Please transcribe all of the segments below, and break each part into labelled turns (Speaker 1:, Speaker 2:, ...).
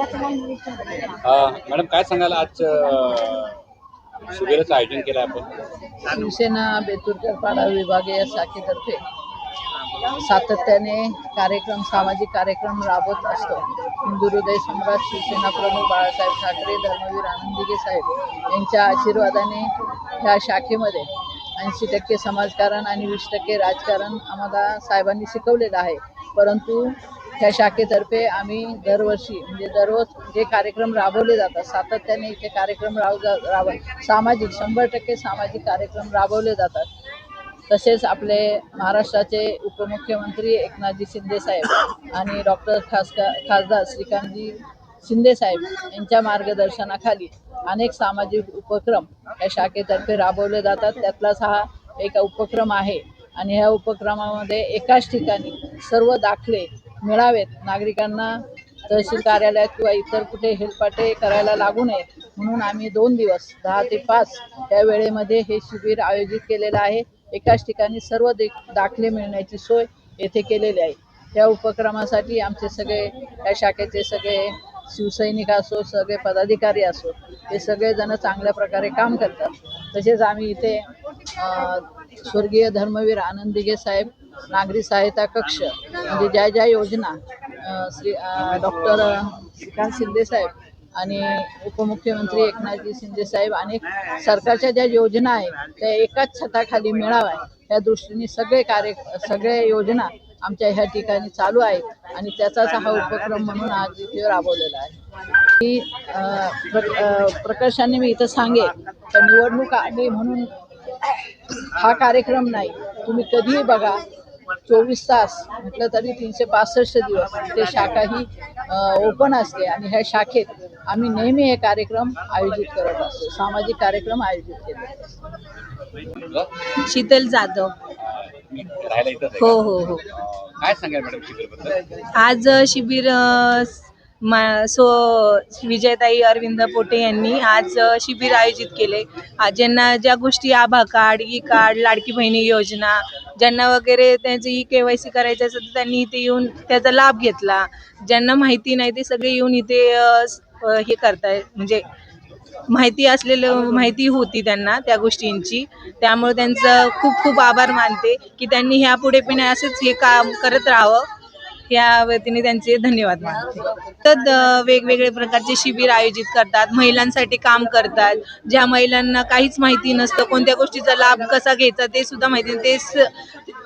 Speaker 1: Madam काय सांगाल? आज शिबिराचं आयोजन केलं आपण.
Speaker 2: शिवसेना बेतुरकर पाडा विभागीय शाखेतर्फे सातत्याने कार्यक्रम सामाजिक कार्यक्रम राबवत असतो. हिंदू हृदय सम्राट शिवसेना प्रमुख बाळासाहेब ठाकरे धर्मवीर आनंदीगे साहेब यांच्या आशीर्वादाने ह्या शाखेमध्ये ऐंशी टक्के समाजकारण आणि वीस टक्के राजकारण आम्हाला साहेबांनी शिकवलेलं आहे. परंतु त्या शाखेतर्फे आम्ही दरवर्षी म्हणजे दररोज जे कार्यक्रम राबवले जातात सातत्याने इथे कार्यक्रम राब राब सामाजिक शंभर टक्के सामाजिक कार्यक्रम राबवले जातात. तसेच आपले महाराष्ट्राचे उपमुख्यमंत्री एकनाथजी शिंदे साहेब आणि डॉक्टर खासका खासदार श्रीकांतजी शिंदे साहेब यांच्या मार्गदर्शनाखाली अनेक सामाजिक उपक्रम या शाखेतर्फे राबवले जातात. त्यातलाच हा एक उपक्रम आहे आणि ह्या उपक्रमामध्ये एकाच ठिकाणी सर्व दाखले मिळावेत. नागरिकांना तहसील कार्यालयात किंवा इतर कुठे हेलपाटे करायला लागू नये म्हणून आम्ही दोन दिवस दहा ते पाच या वेळेमध्ये हे शिबिर आयोजित केलेलं आहे. एकाच ठिकाणी सर्व दे दाखले मिळण्याची सोय येथे केलेली आहे. या उपक्रमासाठी आमचे सगळे या शाखेचे सगळे शिवसैनिक असो सगळे पदाधिकारी असो हे सगळेजण चांगल्या प्रकारे काम करतात. तसेच आम्ही इथे स्वर्गीय धर्मवीर आनंदिगे साहेब नागरी सहायता कक्ष म्हणजे ज्या ज्या योजना श्री डॉक्टर श्रीकांत शिंदे साहेब आणि उपमुख्यमंत्री एकनाथजी शिंदे साहेब आणि सरकारच्या ज्या योजना आहेत त्या एकाच छताखाली मिळाव्या या दृष्टीने सगळे कार्य सगळ्या योजना आमच्या ह्या ठिकाणी चालू आहेत आणि त्याचाच हा उपक्रम म्हणून आज इथे राबवलेला आहे. की प्रकर्षाने मी इथं सांगेन तर निवडणूक आली म्हणून हा कार्यक्रम नाही. तुम्ही कधीही बघा चोवीस तास म्हटलं तरी तीनशे पासष्ट दिवस ते शाखा ही ओपन असते आणि ह्या शाखेत आम्ही नेहमी हे कार्यक्रम आयोजित करत असतो. सामाजिक कार्यक्रम आयोजित केले.
Speaker 3: शीतल जाधव. हो? हो हो.
Speaker 1: काय सांगाल मॅडम
Speaker 3: आज शिबिर मा- सो विजयताई अरविंद पोटे यांनी आज शिबिर आयोजित केले. आज ज्यांना ज्या गोष्टी आभा कार्ड ई कार्ड लाडकी बहिणी योजना ज्यांना वगैरे त्यांची ई के वाय सी करायचं असेल तर त्यांनी इथे येऊन त्याचा लाभ घेतला. ज्यांना माहिती नाही ते सगळे येऊन इथे हे करताय. म्हणजे माहिती असलेलं माहिती होती त्यांना त्या गोष्टींची. त्यामुळे त्यांचं खूप खूप आभार मानते की त्यांनी ह्या पुढे पण असंच हे काम करत राहावं. या वतीने त्यांचे धन्यवाद मानते. तर वेगवेगळ्या वेगवेगळे प्रकारचे शिबिर आयोजित करतात महिलांसाठी काम करतात. ज्या महिलांना काहीच माहिती नसतं कोणत्या गोष्टीचा लाभ कसा घ्यायचा ते सुद्धा माहिती ते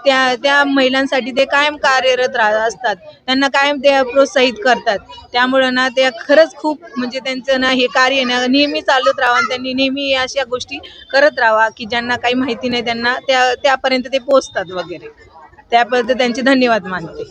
Speaker 3: त्या त्या महिलांसाठी ते कायम कार्यरत राह असतात. त्यांना कायम ते प्रोत्साहित करतात. त्यामुळं ना ते खरंच खूप म्हणजे त्यांचं ना हे कार्य ना नेहमी चालत राहावं आणि त्यांनी नेहमी अशा गोष्टी करत राहावा की ज्यांना काही माहिती नाही त्यांना त्या त्यापर्यंत ते पोचतात वगैरे. त्याबद्दल त्यांचे धन्यवाद मानते.